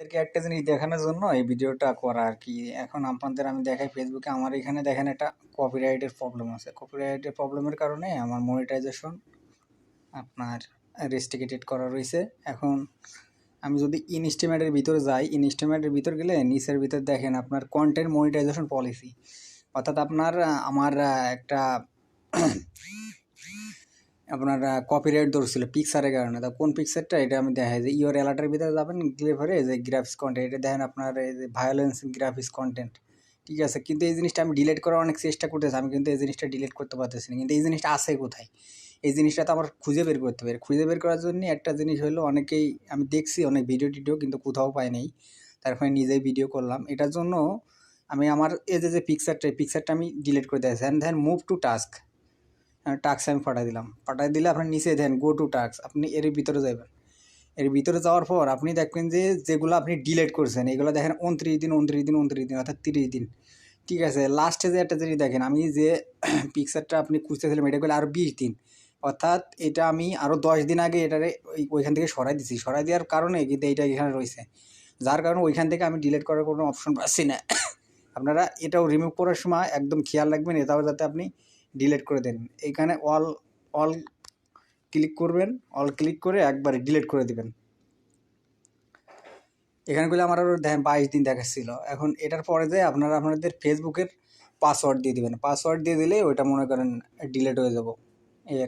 আপনাদেরকে একটা জিনিস দেখানোর জন্য এই ভিডিওটা করা আর কি। এখন আপনাদের আমি দেখাই ফেসবুকে আমার এখানে দেখেন একটা কপিরাইটের প্রবলেম আছে। কপিরাইটের প্রবলেমের কারণে আমার মনিটাইজেশন আপনার রেস্ট্রিকেটেড করা রয়েছে। এখন আমি যদি ইনস্টিমেটের ভিতরে যাই ইনস্টিমেটের ভিতর গেলে নিচের ভিতর দেখেন আপনার কন্টেন্ট মনিটাইজেশন পলিসি অর্থাৎ আপনার, আমার একটা আপনার কপিরাইট ধরছিল পিকচারের কারণে। তা কোন পিকচারটা এটা আমি দেখাই যে ইওর অ্যালার্টের ভিতরে যাবেন গেলে পরে যে গ্রাফিক্স কন্টেন্ট এটা দেখেন আপনার এই যে ভায়োলেন্স গ্রাফিক্স কন্টেন্ট ঠিক আছে? কিন্তু এই জিনিসটা আমি ডিলিট করার অনেক চেষ্টা করতেছি, আমি কিন্তু এই জিনিসটা ডিলিট করতে পারতেছি না। কিন্তু এই জিনিসটা আছে কোথায়? এই জিনিসটা তো আমার খুঁজে বের করতে হবে। খুঁজে বের করার জন্য একটা জিনিস হলো, অনেকেই, আমি দেখছি অনেক ভিডিও টিডিও, কিন্তু কোথাও পাই নাই। তারপরে নিজেই ভিডিও করলাম। এটার জন্য আমি আমার, এই যে যে পিকচারটা এই পিকচারটা আমি ডিলিট করে দিয়েছি। And then move to task task আমি পাঠাই দিলাম। পাঠাই দিলে আপনার নিচে দেন গো টু টাস্ক আপনি এর ভিতরে যাবেন এর ভিতরে যাওয়ার পর আপনি দেখবেন যে যেগুলো আপনি ডিলেট করছেন, এগুলো দেখেন উনত্রিশ দিন উনত্রিশ দিন উনত্রিশ দিন, অর্থাৎ তিরিশ দিন। ঠিক আছে লাস্টে যে একটা জিনিস দেখেন, আমি যে পিকচারটা আপনি খুঁজতেছিলাম, এটা করলে আরও বিশ দিন। অর্থাৎ এটা আমি আরও দশ দিন আগে এটারে ওই, ওইখান থেকে সরাই দিছি। সরাই দেওয়ার কারণে কিন্তু এইটা এখানে রয়েছে। যার কারণে ওইখান থেকে আমি ডিলেট করার কোনো অপশন পাচ্ছি না। আপনারা এটাও রিমুভ করার সময় একদম খেয়াল রাখবেন, এটাও যাতে আপনি ডিলিট করে দেন। এইখানে অল অল ক্লিক করবেন অল ক্লিক করে একবারে ডিলিট করে দিবেন। এখানে করলে আমার আরও বাইশ দিন দেখাচ্ছিল। এখন এটার পরে যে আপনারা আপনাদের ফেসবুকের পাসওয়ার্ড দিয়ে দিবেন। পাসওয়ার্ড দিয়ে দিলে ওইটা মনে করেন ডিলিট হয়ে যাব। এই।